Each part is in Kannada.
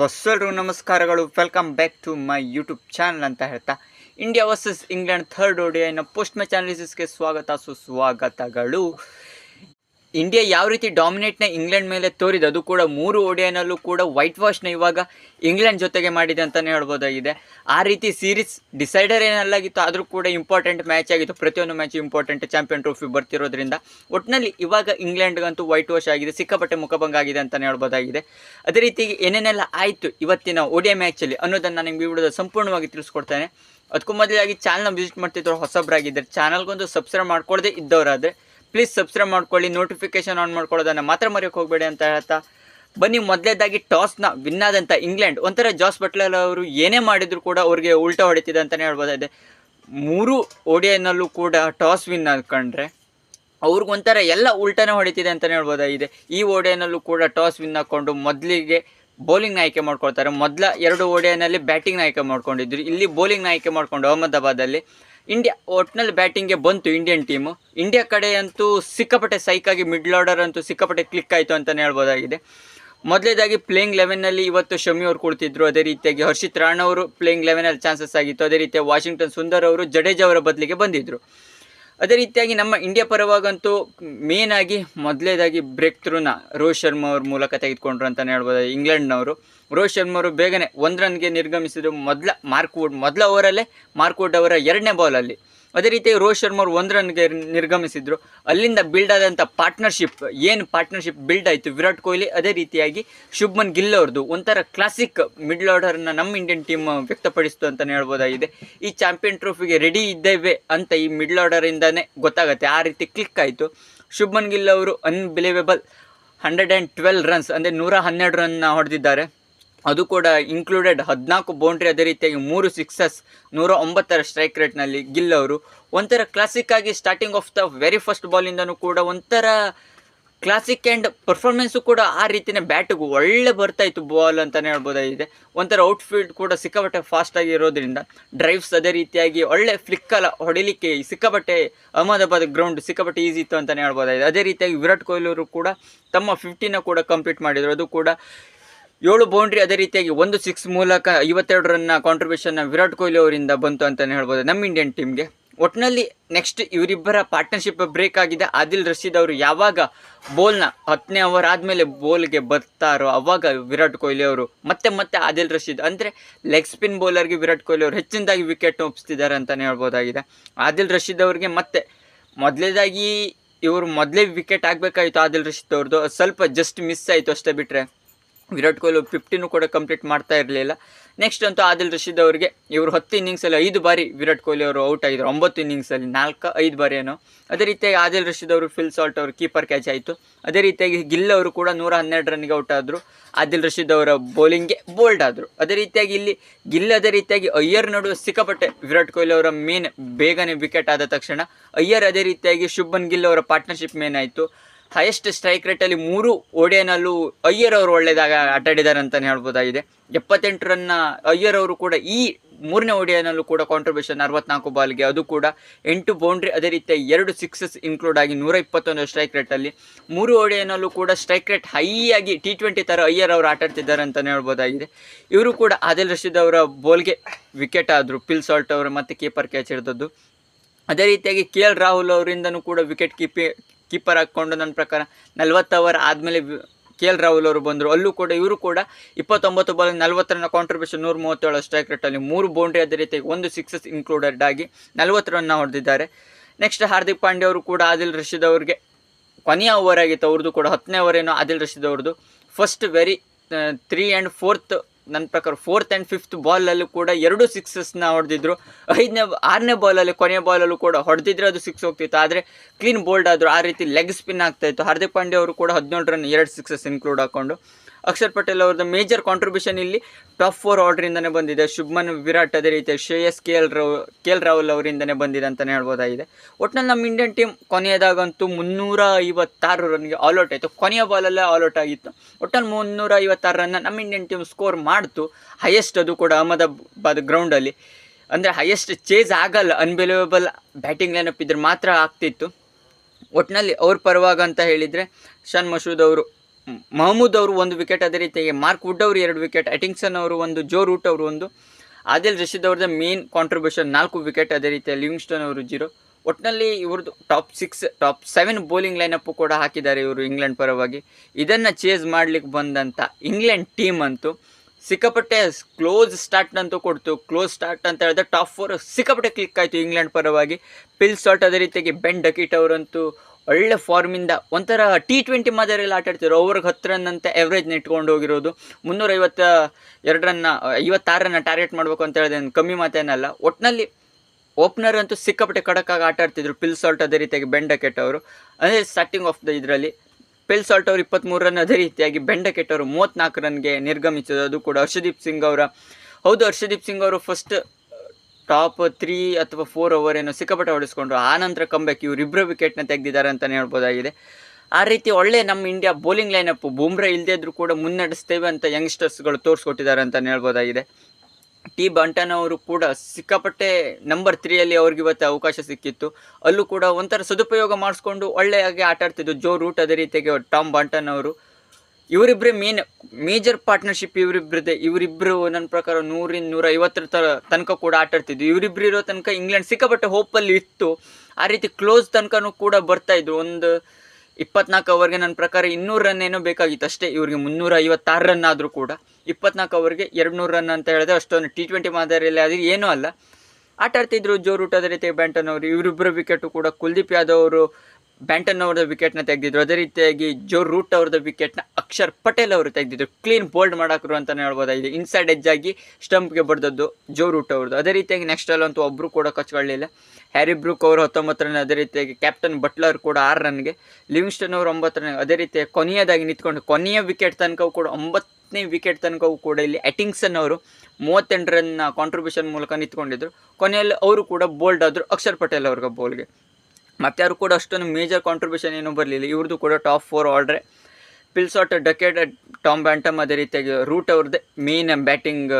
ಬಸ್ಸಲ್ರು ನಮಸ್ಕಾರಗಳು. Welcome back to my YouTube channel ಅಂತ ಹೇಳ್ತಾ ಇಂಡಿಯಾ ವರ್ಸಸ್ ಇಂಗ್ಲೆಂಡ್ ಥರ್ಡ್ ಓಡಿಐನ ಪೋಸ್ಟ್ ಮ್ಯಾಚ್ ಅನಾಲಿಸಿಸ್ಗೆ ಸ್ವಾಗತ, ಸುಸ್ವಾಗತಗಳು. ಇಂಡಿಯಾ ಯಾವ ರೀತಿ ಡಾಮಿನೇಟ್ನ ಇಂಗ್ಲೆಂಡ್ ಮೇಲೆ ತೋರಿದೆ, ಅದು ಕೂಡ ಮೂರು ಒಡೆಯನಲ್ಲೂ ಕೂಡ ವೈಟ್ ವಾಶ್ನ ಇವಾಗ ಇಂಗ್ಲೆಂಡ್ ಜೊತೆಗೆ ಮಾಡಿದೆ ಅಂತಲೇ ಹೇಳ್ಬೋದಾಗಿದೆ. ಆ ರೀತಿ ಸೀರೀಸ್ ಡಿಸೈಡರ್ ಏನಲ್ಲಾಗಿತ್ತು, ಆದರೂ ಕೂಡ ಇಂಪಾರ್ಟೆಂಟ್ ಮ್ಯಾಚ್ ಆಗಿತ್ತು. ಪ್ರತಿಯೊಂದು ಮ್ಯಾಚ್ ಇಂಪಾರ್ಟೆಂಟ್ ಚಾಂಪಿಯನ್ ಟ್ರೋಫಿ ಬರ್ತಿರೋದ್ರಿಂದ. ಒಟ್ಟಿನಲ್ಲಿ ಇವಾಗ ಇಂಗ್ಲೆಂಡ್ಗಂತೂ ವೈಟ್ ವಾಶ್ ಆಗಿದೆ, ಸಿಕ್ಕಾಪಟ್ಟೆ ಮುಖಭಂಗ ಆಗಿದೆ ಅಂತಲೇ ಹೇಳ್ಬೋದಾಗಿದೆ. ಅದೇ ರೀತಿ ಏನೇನೆಲ್ಲ ಆಯಿತು ಇವತ್ತಿನ ಓಡಿಐ ಮ್ಯಾಚಲ್ಲಿ ಅನ್ನೋದನ್ನು ನಾನು ನಿಮಗೆ ಸಂಪೂರ್ಣವಾಗಿ ತಿಳಿಸ್ಕೊಡ್ತೇನೆ. ಅದಕ್ಕೂ ಮೊದಲಾಗಿ ಚಾನಲ್ನ ವಿಸಿಟ್ ಮಾಡ್ತಿದ್ರು ಹೊಸಬ್ರಾಗಿದ್ದಾರೆ. ಚಾನಲ್ಗೊಂದು ಸಬ್ಸ್ಕ್ರೈಬ್ ಮಾಡ್ಕೊಳ್ಳದೆ ಇದ್ದವರಾದರೆ ಪ್ಲೀಸ್ ಸಬ್ಸ್ಕ್ರೈಬ್ ಮಾಡ್ಕೊಳ್ಳಿ ನೋಟಿಫಿಕೇಶನ್ ಆನ್ ಮಾಡ್ಕೊಳ್ಳೋದನ್ನು ಮಾತ್ರ ಮರೆಯೋಕೆ ಹೋಗಬೇಡಿ ಅಂತ ಹೇಳ್ತಾ ಬನ್ನಿ, ಮೊದಲೇದಾಗಿ ಟಾಸ್ನ ವಿನ್ ಆದಂಥ ಇಂಗ್ಲೆಂಡ್. ಒಂಥರ ಜಾಸ್ ಬಟ್ಲರ್ ಅವರು ಏನೇ ಮಾಡಿದರೂ ಕೂಡ ಅವ್ರಿಗೆ ಉಲ್ಟಾ ಹೊಡಿತಿದೆ ಅಂತಲೇ ಹೇಳ್ಬೋದಾಗಿದೆ. ಮೂರು ಓಡಿಯನ್ನಲ್ಲೂ ಕೂಡ ಟಾಸ್ ವಿನ್ ಹಾಕೊಂಡ್ರೆ ಅವ್ರಿಗೊಂಥರ ಎಲ್ಲ ಉಲ್ಟಾನೇ ಹೊಡಿತಿದೆ ಅಂತಲೇ ಹೇಳ್ಬೋದಾಗಿದೆ. ಈ ಓಡಿಯನ್ನಲ್ಲೂ ಕೂಡ ಟಾಸ್ ವಿನ್ ಹಾಕ್ಕೊಂಡು ಮೊದಲಿಗೆ ಬೌಲಿಂಗ್ನ ಆಯ್ಕೆ ಮಾಡ್ಕೊಳ್ತಾರೆ. ಮೊದಲ ಎರಡು ಓಡಿಯನಲ್ಲಿ ಬ್ಯಾಟಿಂಗ್ನ ಆಯ್ಕೆ ಮಾಡ್ಕೊಂಡಿದ್ರು. ಇಲ್ಲಿ ಬೌಲಿಂಗ್ನ ಆಯ್ಕೆ ಮಾಡ್ಕೊಂಡು ಅಹಮದಾಬಾದಲ್ಲಿ ಇಂಡಿಯಾ ಒಟ್ಟಿನಲ್ಲಿ ಬ್ಯಾಟಿಂಗ್ಗೆ ಬಂತು ಇಂಡಿಯನ್ ಟೀಮು ಇಂಡಿಯಾ ಕಡೆ ಅಂತೂ ಸಿಕ್ಕಾಪಟ್ಟೆ ಸೈಕಾಗಿ ಮಿಡ್ಲ್ ಆರ್ಡರ್ ಅಂತೂ ಸಿಕ್ಕಾಪಟ್ಟೆ ಕ್ಲಿಕ್ ಆಯಿತು ಅಂತಲೇ ಹೇಳ್ಬೋದಾಗಿದೆ. ಮೊದಲೇದಾಗಿ ಪ್ಲೇಯಿಂಗ್ ಲೆವೆನ್ನಲ್ಲಿ ಇವತ್ತು ಶಮಿ ಅವರು ಕುಳಿತಿದ್ರು ಅದೇ ರೀತಿಯಾಗಿ ಹರ್ಷಿತ್ ರಾಣ್ ಅವರು ಪ್ಲೇಯಿಂಗ್ ಲೆವೆನಲ್ಲಿ ಚಾನ್ಸಸ್ ಆಗಿತ್ತು. ಅದೇ ರೀತಿಯ ವಾಷಿಂಗ್ಟನ್ ಸುಂದರ್ ಅವರು ಜಡೇಜಾ ಅವರ ಬದಲಿಗೆ ಬಂದಿದ್ದರು ಅದೇ ರೀತಿಯಾಗಿ ನಮ್ಮ ಇಂಡಿಯಾ ಪರವಾಗಂತೂ ಮೇನ್ ಆಗಿ ಮೊದಲೇದಾಗಿ ಬ್ರೇಕ್ ಥ್ರೂನ ರೋಹಿತ್ ಶರ್ಮಾ ಅವ್ರ ಮೂಲಕ ತೆಗೆದುಕೊಂಡ್ರು ಅಂತಲೇ ಹೇಳ್ಬೋದು. ಇಂಗ್ಲೆಂಡ್ನವರು ರೋಹಿತ್ ಶರ್ಮಾ ಅವರು ಬೇಗನೆ ಒಂದು ರನ್ಗೆ ನಿರ್ಗಮಿಸಿದ್ರು ಮೊದಲ ಮಾರ್ಕ್ ವುಡ್ ಮೊದಲ ಓವರಲ್ಲೇ ಮಾರ್ಕ್ ವುಡ್ ಅವರ ಎರಡನೇ ಬಾಲಲ್ಲಿ ಅದೇ ರೀತಿ ರೋಹಿತ್ ಶರ್ಮಾ ಅವರು ಒಂದು ರನ್ಗೆ ನಿರ್ಗಮಿಸಿದ್ರು. ಅಲ್ಲಿಂದ ಬಿಲ್ಡ್ ಆದಂಥ ಪಾರ್ಟ್ನರ್ಶಿಪ್ ಏನು ಪಾರ್ಟ್ನರ್ಶಿಪ್ ಬಿಲ್ಡ್ ಆಯಿತು? ವಿರಾಟ್ ಕೊಹ್ಲಿ, ಅದೇ ರೀತಿಯಾಗಿ ಶುಭ್ಮನ್ ಗಿಲ್ ಅವ್ರದ್ದು ಒಂಥರ ಕ್ಲಾಸಿಕ್ ಮಿಡ್ಲ್ ಆರ್ಡರ್ನ ನಮ್ಮ ಇಂಡಿಯನ್ ಟೀಮ್ ವ್ಯಕ್ತಪಡಿಸ್ತು ಅಂತಲೇ ಹೇಳ್ಬೋದಾಗಿದೆ. ಈ ಚಾಂಪಿಯನ್ ಟ್ರೋಫಿಗೆ ರೆಡಿ ಇದ್ದೇವೆ ಅಂತ ಈ ಮಿಡ್ಲ್ ಆರ್ಡರಿಂದನೇ ಗೊತ್ತಾಗುತ್ತೆ. ಆ ರೀತಿ ಕ್ಲಿಕ್ ಆಯಿತು. ಶುಭ್ಮನ್ ಗಿಲ್ ಅವರು unbelievable hundred and twelve runs ಅಂದರೆ ನೂರ ಹನ್ನೆರಡು ರನ್ನ ಹೊಡೆದಿದ್ದಾರೆ. ಅದು ಕೂಡ ಇನ್ಕ್ಲೂಡೆಡ್ ಹದಿನಾಲ್ಕು ಬೌಂಡ್ರಿ ಅದೇ ರೀತಿಯಾಗಿ ಮೂರು ಸಿಕ್ಸಸ್ ನೂರ ಒಂಬತ್ತರ ಸ್ಟ್ರೈಕ್ ರೇಟ್ನಲ್ಲಿ ಗಿಲ್ ಅವರು ಒಂಥರ ಕ್ಲಾಸಿಕ್ ಆಗಿ starting of the very first ಬಾಲಿಂದನೂ ಕೂಡ ಒಂಥರ ಕ್ಲಾಸಿಕ್ ಆ್ಯಂಡ್ ಪರ್ಫಾರ್ಮೆನ್ಸು ಕೂಡ ಆ ರೀತಿಯೇ ಬ್ಯಾಟಿಗೂ ಒಳ್ಳೆ ಬರ್ತಾ ಇತ್ತು ಬಾಲ್ ಅಂತಲೇ ಹೇಳ್ಬೋದಾಗಿದೆ. ಒಂಥರ ಔಟ್ಫೀಲ್ಡ್ ಕೂಡ ಸಿಕ್ಕಾಪಟ್ಟೆ ಫಾಸ್ಟಾಗಿ ಇರೋದ್ರಿಂದ ಡ್ರೈವ್ಸ್ ಅದೇ ರೀತಿಯಾಗಿ ಒಳ್ಳೆ ಫ್ಲಿಕ್ಕಲ್ಲ ಹೊಡಿಲಿಕ್ಕೆ ಸಿಕ್ಕಾಪಟ್ಟೆ ಅಹಮದಾಬಾದ್ ಗ್ರೌಂಡ್ ಸಿಕ್ಕಾಪಟ್ಟೆ ಈಸಿ ಇತ್ತು ಅಂತಲೇ ಹೇಳ್ಬೋದಾಗಿದೆ. ಅದೇ ರೀತಿಯಾಗಿ ವಿರಾಟ್ ಕೊಹ್ಲಿ ಅವರು ಕೂಡ ತಮ್ಮ ಫಿಫ್ಟಿನ ಕೂಡ ಕಂಪ್ಲೀಟ್ ಮಾಡಿದರು. ಅದು ಕೂಡ ಏಳು ಬೌಂಡ್ರಿ ಅದೇ ರೀತಿಯಾಗಿ ಒಂದು ಸಿಕ್ಸ್ ಮೂಲಕ ಐವತ್ತೆರಡು ರನ್ನ ಕಾಂಟ್ರಿಬ್ಯೂಷನ್ ವಿರಾಟ್ ಕೊಹ್ಲಿ ಅವರಿಂದ ಬಂತು ಅಂತಲೇ ಹೇಳ್ಬೋದು ನಮ್ಮ ಇಂಡಿಯನ್ ಟೀಮ್ಗೆ ಒಟ್ಟಿನಲ್ಲಿ ನೆಕ್ಸ್ಟ್ ಇವರಿಬ್ಬರ ಪಾರ್ಟ್ನರ್ಶಿಪ್ ಬ್ರೇಕ್ ಆಗಿದೆ. ಆದಿಲ್ ರಶೀದ್ ಅವರು ಯಾವಾಗ ಬೋಲ್ನ ಹತ್ತನೇ ಅವರ್ ಆದಮೇಲೆ ಬೋಲ್ಗೆ ಬರ್ತಾರೋ ಅವಾಗ ವಿರಾಟ್ ಕೊಹ್ಲಿ ಅವರು, ಮತ್ತೆ ಮತ್ತೆ ಆದಿಲ್ ರಶೀದ್, ಅಂದರೆ ಲೆಗ್ ಸ್ಪಿನ್ ಬೌಲರ್ಗೆ ವಿರಾಟ್ ಕೊಹ್ಲಿ ಅವರು ಹೆಚ್ಚಿನದಾಗಿ ವಿಕೆಟ್ ಒಪ್ಪಿಸ್ತಿದ್ದಾರೆ ಅಂತಲೇ ಹೇಳ್ಬೋದಾಗಿದೆ. ಆದಿಲ್ ರಶೀದ್ ಅವರಿಗೆ ಮತ್ತೆ ಮೊದಲೇದಾಗಿ ಇವರು ಮೊದಲೇ ವಿಕೆಟ್ ಆಗಬೇಕಾಯಿತು ಆದಿಲ್ ರಶೀದ್ ಅವ್ರದ್ದು ಸ್ವಲ್ಪ ಜಸ್ಟ್ ಮಿಸ್ ಆಯಿತು ಅಷ್ಟೇ ಬಿಟ್ಟರೆ ವಿರಾಟ್ ಕೊಹ್ಲಿ ಫಿಫ್ಟಿನೂ ಕೂಡ ಕಂಪ್ಲೀಟ್ ಮಾಡ್ತಾ ಇರಲಿಲ್ಲ. ನೆಕ್ಸ್ಟ್ ಅಂತೂ ಆದಿಲ್ ರಶೀದ್ ಅವರಿಗೆ ಇವರು ಹತ್ತು ಇನ್ನಿಂಗ್ಸಲ್ಲಿ ಐದು ಬಾರಿ ವಿರಾಟ್ ಕೊಹ್ಲಿ ಅವರು ಔಟ್ ಆಗಿದ್ರು. ಒಂಬತ್ತು ಇನ್ನಿಂಗ್ಸಲ್ಲಿ ನಾಲ್ಕು, ಐದು ಬಾರಿ ಏನೋ. ಅದೇ ರೀತಿಯಾಗಿ ಆದಿಲ್ ರಶೀದ್ ಅವರು ಫಿಲ್ ಸಾಲ್ಟ್ ಅವರು ಕೀಪರ್ ಕ್ಯಾಚ್ ಆಯಿತು. ಅದೇ ರೀತಿಯಾಗಿ ಗಿಲ್ ಅವರು ಕೂಡ ನೂರ ಹನ್ನೆರಡು ರನ್ಗೆ ಔಟ್ ಆದರು. ಆದಿಲ್ ರಶೀದ್ ಅವರ ಬೌಲಿಂಗ್ಗೆ ಬೋಲ್ಡ್ ಆದರು. ಅದೇ ರೀತಿಯಾಗಿ ಇಲ್ಲಿ ಗಿಲ್ ಅದೇ ರೀತಿಯಾಗಿ ಅಯ್ಯರ್ ನಡುವೆ ಸಿಕ್ಕಾಪಟ್ಟೆ ವಿರಾಟ್ ಕೊಹ್ಲಿ ಅವರ ಮೇನ್ ಬೇಗನೆ ವಿಕೆಟ್ ಆದ ತಕ್ಷಣ ಅಯ್ಯರ್ ಅದೇ ರೀತಿಯಾಗಿ ಶುಭನ್ ಗಿಲ್ ಅವರ ಪಾರ್ಟ್ನರ್ಶಿಪ್ ಮೇನ್ ಆಯಿತು. ಹೈಯೆಸ್ಟ್ ಸ್ಟ್ರೈಕ್ ರೇಟಲ್ಲಿ ಮೂರು ಓಡಿಯನಲ್ಲೂ ಅಯ್ಯರ್ ಅವರು ಒಳ್ಳೆಯದಾಗ ಆಟಾಡಿದ್ದಾರೆ ಅಂತಲೇ ಹೇಳ್ಬೋದಾಗಿದೆ. ಎಪ್ಪತ್ತೆಂಟು ರನ್ನ ಅಯ್ಯರ್ ಅವರು ಕೂಡ ಈ ಮೂರನೇ ಓಡಿಯನಲ್ಲೂ ಕೂಡ ಕಾಂಟ್ರಿಬ್ಯೂಷನ್ ಅರವತ್ನಾಲ್ಕು ಬಾಲ್ಗೆ ಅದು ಕೂಡ ಎಂಟು ಬೌಂಡ್ರಿ ಅದೇ ರೀತಿ ಎರಡು ಸಿಕ್ಸಸ್ ಇನ್ಕ್ಲೂಡ್ ಆಗಿ ನೂರ ಇಪ್ಪತ್ತೊಂದು ಸ್ಟ್ರೈಕ್ ರೇಟಲ್ಲಿ ಮೂರು ಓಡಿಯನಲ್ಲೂ ಕೂಡ ಸ್ಟ್ರೈಕ್ ರೇಟ್ ಹೈ ಆಗಿ ಟಿ ಟ್ವೆಂಟಿ ಥರ ಅಯ್ಯರ್ ಅವರು ಆಟಾಡ್ತಿದ್ದಾರೆ ಅಂತಲೇ ಹೇಳ್ಬೋದಾಗಿದೆ. ಇವರು ಕೂಡ ಆದಿಲ್ ರಶೀದ್ ಅವರ ಬೋಲ್ಗೆ ವಿಕೆಟ್ ಆದರು ಪಿಲ್ ಸಾಲ್ಟ್ ಅವರು ಮತ್ತು ಕೀಪರ್ ಕ್ಯಾಚ್ ಹಿಡಿದದ್ದು. ಅದೇ ರೀತಿಯಾಗಿ ಕೆ ಎಲ್ ರಾಹುಲ್ ಅವರಿಂದನೂ ಕೂಡ ವಿಕೆಟ್ ಕೀಪಿ ಕೀಪರ್ ಹಾಕ್ಕೊಂಡು ನನ್ನ ಪ್ರಕಾರ ನಲ್ವತ್ತು ಅವರ್ ಆದಮೇಲೆ ಕೆ ಎಲ್ ರಾಹುಲ್ ಅವರು ಬಂದರು. ಅಲ್ಲೂ ಕೂಡ ಇವರು ಕೂಡ ಇಪ್ಪತ್ತೊಂಬತ್ತು ಬಾಲ್ ನಲ್ವತ್ತರನ್ನ ಕಾಂಟ್ರಿಬ್ಯೂಷನ್ ನೂರ ಮೂವತ್ತೇಳು ಸ್ಟ್ರೈಕ್ ರೇಟಲ್ಲಿ ಮೂರು ಬೌಂಡ್ರಿ ಅದೇ ರೀತಿಯಾಗಿ ಒಂದು ಸಿಕ್ಸಸ್ ಇನ್ಕ್ಲೂಡೆಡ್ ಆಗಿ ನಲ್ವತ್ತು ರನ್ನ ಹೊಡೆದಿದ್ದಾರೆ. ನೆಕ್ಸ್ಟ್ ಹಾರ್ದಿಕ್ ಪಾಂಡ್ಯ ಅವರು ಕೂಡ ಆದಿಲ್ ರಶೀದ್ ಅವ್ರಿಗೆ ಕೊನೆಯ ಓವರ್ ಆಗಿತ್ತು ಅವ್ರದ್ದು ಕೂಡ ಹತ್ತನೇ ಓವರ್ ಏನೋ ಆದಿಲ್ ರಶೀದ್ ಅವ್ರದ್ದು first very three and fourth ನನ್ನ ಪ್ರಕಾರ ಫೋರ್ತ್ ಆ್ಯಂಡ್ ಫಿಫ್ತ್ ಬಾಲಲ್ಲೂ ಕೂಡ ಎರಡು ಸಿಕ್ಸಸ್ನ ಹೊಡೆದಿದ್ರು. ಐದನೇ, ಆರನೇ ಬಾಲಲ್ಲಿ ಕೊನೆಯ ಬಾಲಲ್ಲೂ ಕೂಡ ಹೊಡೆದಿದ್ರೆ ಅದು ಸಿಕ್ಸ್ ಹೋಗ್ತಿತ್ತು. ಆದರೆ ಕ್ಲೀನ್ ಬೋಲ್ಡ್ ಆದರು ಆ ರೀತಿ ಲೆಗ್ ಸ್ಪಿನ್ ಆಗ್ತಾಯಿತ್ತು ಹಾರ್ದಿಕ್ ಪಾಂಡ್ಯ ಅವರು ಕೂಡ ಹದಿನೇಳು ರನ್ ಎರಡು ಸಿಕ್ಸಸ್ ಇನ್ಕ್ಲೂಡ್ ಹಾಕ್ಕೊಂಡು ಅಕ್ಷರ್ ಪಟೇಲ್ ಅವ್ರದ್ದು ಮೇಜರ್ ಕಾಂಟ್ರಿಬ್ಯೂಷನ್ ಇಲ್ಲಿ ಟಾಪ್ ಫೋರ್ ಆರ್ಡ್ರಿಂದನೇ ಬಂದಿದೆ. ಶುಭ್ಮನ್, ವಿರಾಟ್, ಅದೇ ರೀತಿ Shreyas K L Rao K L Rahul ಅವರಿಂದನೇ ಬಂದಿದೆ ಅಂತಲೇ ಹೇಳ್ಬೋದಾಗಿದೆ. ಒಟ್ಟಿನಲ್ಲಿ ನಮ್ಮ ಇಂಡಿಯನ್ ಟೀಮ್ ಕೊನೆಯದಾಗಂತೂ ಮುನ್ನೂರ ಐವತ್ತಾರು ರನ್ಗೆ ಆಲ್ಔಟ್ ಆಯಿತು. ಕೊನೆಯ ಬಾಲಲ್ಲೇ ಆಲ್ಔಟ್ ಆಗಿತ್ತು. ಒಟ್ಟಲ್ಲಿ ಮುನ್ನೂರ ಐವತ್ತಾರು ರನ್ನ ನಮ್ಮ ಇಂಡಿಯನ್ ಟೀಮ್ ಸ್ಕೋರ್ ಮಾಡ್ತು. ಹೈಯೆಸ್ಟ್ ಅದು ಕೂಡ ಅಹಮದಾಬಾದ್ ಗ್ರೌಂಡಲ್ಲಿ ಅಂದರೆ ಹೈಯೆಸ್ಟ್ ಚೇಸ್ ಆಗಲ್ಲ. ಅನ್ಬಿಲಿವೇಬಲ್ ಬ್ಯಾಟಿಂಗ್ ಲೈನಪ್ ಇದ್ರೆ ಮಾತ್ರ ಆಗ್ತಿತ್ತು. ಒಟ್ಟಿನಲ್ಲಿ ಅವ್ರ ಪರವಾಗ ಅಂತ ಹೇಳಿದರೆ ಶನ್ ಮಸೂದ್ ಅವರು ಮಹಮೂದ್ ಅವರು ಒಂದು ವಿಕೆಟ್ ಅದೇ ರೀತಿಯಾಗಿ, ಮಾರ್ಕ್ ವುಡ್ ಅವರು ಎರಡು ವಿಕೆಟ್ ಅಟಿಂಗ್ಸನ್ ಅವರು ಒಂದು, ಜೋ ರೂಟ್ ಅವರು ಒಂದು, ಆದಿಲ್ ರಶೀದ್ ಅವ್ರದ್ದು ಮೇನ್ ಕಾಂಟ್ರಿಬ್ಯೂಷನ್ ನಾಲ್ಕು ವಿಕೆಟ್ ಅದೇ ರೀತಿ ಲಿವಿಂಗ್ಸ್ಟನ್ ಅವರು ಜೀರೋ. ಒಟ್ಟಿನಲ್ಲಿ ಇವ್ರದ್ದು top six top seven bowling lineup ಕೂಡ ಹಾಕಿದ್ದಾರೆ ಇವರು ಇಂಗ್ಲೆಂಡ್ ಪರವಾಗಿ. ಇದನ್ನು ಚೇಸ್ ಮಾಡ್ಲಿಕ್ಕೆ ಬಂದಂಥ ಇಂಗ್ಲೆಂಡ್ ಟೀಮ್ ಅಂತೂ, ಸಿಕ್ಕಾಪಟ್ಟೆ ಕ್ಲೋಸ್ ಸ್ಟಾರ್ಟ್ ಅಂತೂ ಕೊಡ್ತು. ಕ್ಲೋಸ್ ಸ್ಟಾರ್ಟ್ ಅಂತ ಹೇಳಿದ್ರೆ ಟಾಪ್ ಫೋರ್ ಸಿಕ್ಕಾಪಟ್ಟೆ ಕ್ಲಿಕ್ ಆಯಿತು ಇಂಗ್ಲೆಂಡ್ ಪರವಾಗಿ. ಪಿಲ್ ಸಾಲ್ಟ್ ಅದೇ ರೀತಿಯಾಗಿ ಬೆನ್ ಡಕಿಟ್ ಅವರಂತೂ ಒಳ್ಳೆ ಫಾರ್ಮಿಂದ ಒಂಥರ ಟಿ ಟ್ವೆಂಟಿ ಮಾದರಿಯಲ್ಲಿ ಆಟ ಆಡ್ತಿದ್ರು. ಓವರ್ಗೆ ಹತ್ತು ರನ್ ಅಂತ ಎವ್ರೇಜ್ನ ಇಟ್ಕೊಂಡು ಹೋಗಿರೋದು. ಮುನ್ನೂರೈವತ್ತ ಎರಡು ರನ್ನ ಐವತ್ತಾರು ರನ್ನ ಟಾರ್ಗೆಟ್ ಮಾಡಬೇಕು ಅಂತ ಹೇಳಿದ್ರೆ ಕಮ್ಮಿ ಮಾತೇನಲ್ಲ. ಒಟ್ಟಿನಲ್ಲಿ ಓಪನರ್ ಅಂತೂ ಸಿಕ್ಕಾಪಟ್ಟೆ ಕಡಕ್ಕಾಗಿ ಆಟ ಆಡ್ತಿದ್ರು. ಪಿಲ್ ಸಾಲ್ಟ್ ಅದೇ ರೀತಿಯಾಗಿ ಬೆಂಡ ಕೆಟ್ಟವರು ಅಂದರೆ ಸ್ಟಾರ್ಟಿಂಗ್ ಆಫ್ ದ ಇದರಲ್ಲಿ ಪಿಲ್ ಸಾಲ್ಟ್ ಅವರು ಇಪ್ಪತ್ತ್ಮೂರು ರನ್ ಅದೇ ರೀತಿಯಾಗಿ ಬೆಂಡಕೆಟ್ ಅವರು ಮೂವತ್ತ್ನಾಲ್ಕು ರನ್ಗೆ ನಿರ್ಗಮಿಸಿದ್ರು ಅದು ಕೂಡ ಹರ್ಷದೀಪ್ ಸಿಂಗ್ ಅವರ ಹೌದು, ಹರ್ಷದೀಪ್ ಸಿಂಗ್ ಅವರು ಫಸ್ಟ್ ಟಾಪ್ ತ್ರೀ ಅಥವಾ ಫೋರ್ ಓವರ್ ಏನೋ ಸಿಕ್ಕಾಪಟ್ಟೆ ಹೊಡಿಸ್ಕೊಂಡ್ರು ಆ ನಂತರ ಕಂಬ್ಯಾಕ್ ಇವರಿಬ್ಬರು ವಿಕೆಟ್ನ ತೆಗೆದಿದ್ದಾರೆ ಅಂತಲೇ ಹೇಳ್ಬೋದಾಗಿದೆ. ಆ ರೀತಿ ಒಳ್ಳೆ ನಮ್ಮ ಇಂಡಿಯಾ ಬೌಲಿಂಗ್ ಲೈನಪ್ ಬೂಮ್ರಾ ಇಲ್ಲದೇ ಇದ್ರೂ ಕೂಡ ಮುನ್ನಡೆಸ್ತೇವೆ ಅಂತ ಯಂಗ್ಸ್ಟರ್ಸ್ಗಳು ತೋರಿಸ್ಕೊಟ್ಟಿದ್ದಾರೆ ಅಂತಲೇ ಹೇಳ್ಬೋದಾಗಿದೆ. ಟಿ ಬಂಟನ್ ಅವರು ಕೂಡ ಸಿಕ್ಕಾಪಟ್ಟೆ ನಂಬರ್ ತ್ರೀಯಲ್ಲಿ ಅವ್ರಿಗೆ ಇವತ್ತು ಅವಕಾಶ ಸಿಕ್ಕಿತ್ತು. ಅಲ್ಲೂ ಕೂಡ ಒಂಥರ ಸದುಪಯೋಗ ಮಾಡಿಸ್ಕೊಂಡು ಒಳ್ಳೆಯಾಗಿ ಆಟ ಆಡ್ತಿದ್ದು ಜೋ ರೂಟ್ ಅದೇ ರೀತಿಯಾಗಿ ಟಾಮ್ ಬಂಟನ್ ಅವರು. ಇವರಿಬ್ಬರೇ ಮೇನ್ ಮೇಜರ್ ಪಾರ್ಟ್ನರ್ಶಿಪ್ ಇವರಿಬ್ಬರದೇ ಇವರಿಬ್ಬರು ನನ್ನ ಪ್ರಕಾರ ನೂರಿಂದ ನೂರ ಐವತ್ತರ ತರ ತನಕ ಕೂಡ ಆಟ ಆಡ್ತಿದ್ವಿ ಇವರಿಬ್ರು ಇರೋ ತನಕ ಇಂಗ್ಲೆಂಡ್ ಸಿಕ್ಕಾಪಟ್ಟೆ ಹೋಪಲ್ಲಿ ಇತ್ತು. ಆ ರೀತಿ ಕ್ಲೋಸ್ ತನಕನೂ ಕೂಡ ಬರ್ತಾ ಇದ್ರು. ಒಂದು ಇಪ್ಪತ್ನಾಲ್ಕು ಅವರ್ಗೆ ನನ್ನ ಪ್ರಕಾರ ಇನ್ನೂರು ರನ್ ಏನೋ ಬೇಕಾಗಿತ್ತು ಅಷ್ಟೇ. ಇವ್ರಿಗೆ ಮುನ್ನೂರ ಐವತ್ತಾರು ರನ್ ಆದರೂ ಕೂಡ. ಇಪ್ಪತ್ನಾಲ್ಕು ಅವರ್ಗೆ ಎರಡು ನೂರು ರನ್ ಅಂತ ಹೇಳಿದ್ರೆ ಅಷ್ಟೊಂದು ಟಿ ಟ್ವೆಂಟಿ ಮಾದರಿಯಲ್ಲಿ ಅದು ಏನೂ ಅಲ್ಲ. ಆಟ ಆಡ್ತಿದ್ರು ಜೋ ರೂಟ್ ಅದೇ ರೀತಿ ಬ್ಯಾಂಟನ್ ಅವರು. ಇವರಿಬ್ಬರ ವಿಕೆಟು ಕೂಡ ಕುಲ್ದೀಪ್ ಯಾದವ್ ಅವರು ಬ್ಯಾಂಟನ್ ಅವ್ರದ್ದು ವಿಕೆಟ್ನ ತೆಗೆದಿದ್ರು. ಅದೇ ರೀತಿಯಾಗಿ ಜೋ ರೂಟ್ ಅವ್ರದ್ದು ವಿಕೆಟ್ನ ಅಕ್ಷರ್ ಪಟೇಲ್ ಅವರು ತೆಗೆದಿದ್ದು. ಕ್ಲೀನ್ ಬೋಲ್ಡ್ ಮಾಡಾಕರು ಅಂತಲೇ ಹೇಳ್ಬೋದಾಗಿದೆ ಇನ್ಸೈಡ್ ಎಜ್ ಆಗಿ ಸ್ಟಂಪ್ಗೆ ಬಡ್ದದ್ದು ಜೋ ರೂಟ್ ಅವ್ರದ್ದು ಅದೇ ರೀತಿಯಾಗಿ ನೆಕ್ಸ್ಟ್ ಅಲ್ಲಂತೂ ಒಬ್ಬರು ಕೂಡ ಕಚ್ಕೊಳ್ಳಿಲ್ಲ ಹ್ಯಾರಿ ಬ್ರೂಕ್ ಅವರು ಹತ್ತೊಂಬತ್ತು ರನ್ ಅದೇ ರೀತಿಯಾಗಿ ಕ್ಯಾಪ್ಟನ್ ಬಟ್ಲರ್ ಕೂಡ ಆರು ರನ್ಗೆ ಲಿವಿಂಗ್ಸ್ಟನ್ ಅವರು ಒಂಬತ್ತು ಅದೇ ರೀತಿಯಾಗಿ ಕೊನೆಯದಾಗಿ ನಿಂತ್ಕೊಂಡು, ಕೊನೆಯ ವಿಕೆಟ್ ತನಕ ಕೂಡ, ಒಂಬತ್ತನೇ ವಿಕೆಟ್ ತನಕವೂ ಕೂಡ ಇಲ್ಲಿ ಅಟಿಂಗ್ಸನ್ ಅವರು ಮೂವತ್ತೆಂಟು ರನ್ ಕಾಂಟ್ರಿಬ್ಯೂಷನ್ ಮೂಲಕ ನಿಂತ್ಕೊಂಡಿದ್ರು. ಕೊನೆಯಲ್ಲಿ ಅವರು ಕೂಡ ಬೋಲ್ಡ್ ಆದರು ಅಕ್ಷರ್ ಪಟೇಲ್ ಅವ್ರಿಗೆ ಬೋಲ್ಗೆ ಯಾರು ಕೂಡ ಅಷ್ಟೊಂದು ಮೇಜರ್ ಕಾಂಟ್ರಿಬ್ಯೂಷನ್ ಏನೂ ಬರಲಿಲ್ಲ. ಇವ್ರದ್ದು ಕೂಡ top four ಆರ್ಡ್ರೆ Phil Salt Duckett Tom Banton ಅದೇ ರೀತಿಯಾಗಿ ರೂಟ್ ಅವ್ರದ್ದೇ ಮೇನ್ ಬ್ಯಾಟಿಂಗ್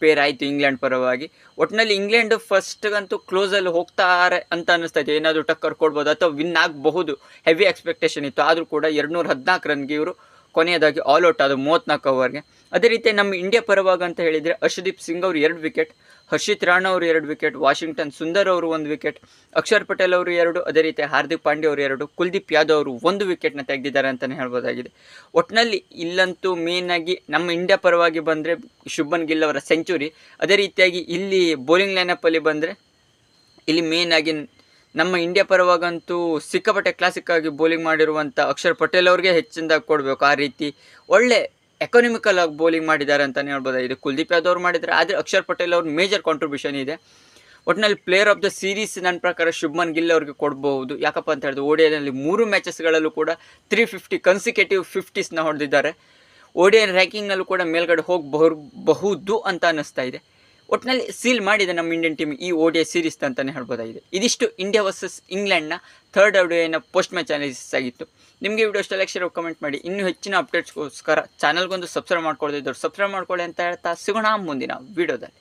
ಪೇರ್ ಆಯಿತು ಇಂಗ್ಲೆಂಡ್ ಪರವಾಗಿ. ಒಟ್ಟಿನಲ್ಲಿ ಇಂಗ್ಲೆಂಡ್ ಫಸ್ಟ್ಗಂತೂ ಕ್ಲೋಸಲ್ಲಿ ಹೋಗ್ತಾರೆ ಅಂತ ಅನ್ನಿಸ್ತಾ ಇದೆ. ಏನಾದರೂ ಟಕ್ಕರ್ ಕೊಡ್ಬೋದು ಅಥವಾ ವಿನ್ ಆಗಬಹುದು. ಹೆವಿ ಎಕ್ಸ್ಪೆಕ್ಟೇಷನ್ ಇತ್ತು. ಆದರೂ ಕೂಡ ಎರಡುನೂರ ಹದಿನಾಲ್ಕು ರನ್ಗೆ ಇವರು ಕೊನೆಯದಾಗಿ ಆಲ್ ಔಟ್ ಅದು ಮೂವತ್ತ್ನಾಲ್ಕು ಓವರ್ಗೆ ಅದೇ ರೀತಿ ನಮ್ಮ ಇಂಡಿಯಾ ಪರವಾಗಿ ಅಂತ ಹೇಳಿದರೆ ಅರ್ಷದೀಪ್ ಸಿಂಗ್ ಅವರು ಎರಡು ವಿಕೆಟ್ ಹರ್ಷಿತ್ ರಾಣಾ ಅವರು ಎರಡು ವಿಕೆಟ್ ವಾಷಿಂಗ್ಟನ್ ಸುಂದರ್ ಅವರು ಒಂದು ವಿಕೆಟ್ ಅಕ್ಷರ್ ಪಟೇಲ್ ಅವರು ಎರಡು, ಅದೇ ರೀತಿ ಹಾರ್ದಿಕ್ ಪಾಂಡ್ಯ ಅವರು ಎರಡು, ಕುಲ್ದೀಪ್ ಯಾದವ್ ಅವರು ಒಂದು ವಿಕೆಟ್ನ ತೆಗೆದಿದ್ದಾರೆ ಅಂತಲೇ ಹೇಳ್ಬೋದಾಗಿದೆ. ಒಟ್ಟಿನಲ್ಲಿ ಇಲ್ಲಂತೂ ಮೇನಾಗಿ ನಮ್ಮ ಇಂಡಿಯಾ ಪರವಾಗಿ ಬಂದರೆ ಶುಭನ್ ಗಿಲ್ ಅವರ ಸೆಂಚುರಿ ಅದೇ ರೀತಿಯಾಗಿ ಇಲ್ಲಿ ಬೌಲಿಂಗ್ ಲೈನಪ್ಪಲ್ಲಿ ಬಂದರೆ ಇಲ್ಲಿ ಮೇನ್ ಆಗಿ ನಮ್ಮ ಇಂಡಿಯಾ ಪರವಾಗಂತೂ ಸಿಕ್ಕಾಪಟ್ಟೆ ಕ್ಲಾಸಿಕ್ ಆಗಿ ಬೌಲಿಂಗ್ ಮಾಡಿರುವಂಥ ಅಕ್ಷರ್ ಪಟೇಲ್ ಅವ್ರಿಗೆ ಹೆಚ್ಚಿನದಾಗಿ ಕೊಡಬೇಕು ಆ ರೀತಿ. ಒಳ್ಳೆ ಎಕನಾಮಿಕಲ್ ಆಗಿ ಬೌಲಿಂಗ್ ಮಾಡಿದ್ದಾರೆ ಅಂತಲೇ ಇದು ಕುಲ್ದೀಪ್ ಯಾದವ್ ಅವ್ರು ಮಾಡಿದ್ದಾರೆ ಆದರೆ ಅಕ್ಷರ್ ಪಟೇಲ್ ಅವ್ರ ಮೇಜರ್ ಕಾಂಟ್ರಿಬ್ಯೂಷನ್ ಇದೆ. ಒಟ್ಟಿನಲ್ಲಿ ಪ್ಲೇಯರ್ ಆಫ್ ದ ಸೀರೀಸ್ ನನ್ನ ಪ್ರಕಾರ ಶುಭ್ಮನ್ ಗಿಲ್ ಅವ್ರಿಗೆ ಕೊಡಬಹುದು. ಯಾಕಪ್ಪ ಅಂತ ಹೇಳಿದ್ರೆ ಓಡಿಯಲ್ಲಿ ಮೂರು ಮ್ಯಾಚಸ್ಗಳಲ್ಲೂ ಕೂಡ ತ್ರೀ ಫಿಫ್ಟಿ ಕನ್ಸಿಕ್ಯೂಟಿವ್ ಫಿಫ್ಟೀಸ್ನ ಹೊಡೆದಿದ್ದಾರೆ. ಓಡಿಯನ್ ರ್ಯಾಂಕಿಂಗ್ನಲ್ಲೂ ಕೂಡ ಮೇಲ್ಗಡೆ ಹೋಗಬಹುದು ಅಂತ ಅನ್ನಿಸ್ತಾ ಇದೆ. ಒಟ್ಟಿನಲ್ಲಿ ಸೀಲ್ ಮಾಡಿದೆ ನಮ್ಮ ಇಂಡಿಯನ್ ಟೀಮ್ ಈ ಓಡಿಐ ಸೀರೀಸ್ ಅಂತಲೇ ಹೇಳ್ಬೋದಾಗಿದೆ. ಇದಿಷ್ಟು ಇಂಡಿಯಾ ವರ್ಸಸ್ ಇಂಗ್ಲೆಂಡ್ನ ಥರ್ಡ್ ಓಡಿಐನ ಪೋಸ್ಟ್ ಮ್ಯಾಚ್ ಅನಾಲಿಸಿಸ್ ಆಗಿತ್ತು. ನಿಮಗೆ ವಿಡಿಯೋ ಇಷ್ಟ ಲೈಕ್ ಶೇರ್ ಕಮೆಂಟ್ ಮಾಡಿ. ಇನ್ನೂ ಹೆಚ್ಚಿನ ಅಪ್ಡೇಟ್ಸ್ಗೋಸ್ಕರ ಚಾನಲ್ಗೊಂದು ಸಬ್ಸ್ಕ್ರೈಬ್ ಮಾಡ್ಕೊಳ್ದಿದ್ದವ್ರು ಸಬ್ಸ್ಕ್ರೈಬ್ ಮಾಡ್ಕೊಳ್ಳಿ ಅಂತ ಹೇಳ್ತಾ ಸಿಗೋಣ ಮುಂದಿನ ವಿಡಿಯೋದಲ್ಲಿ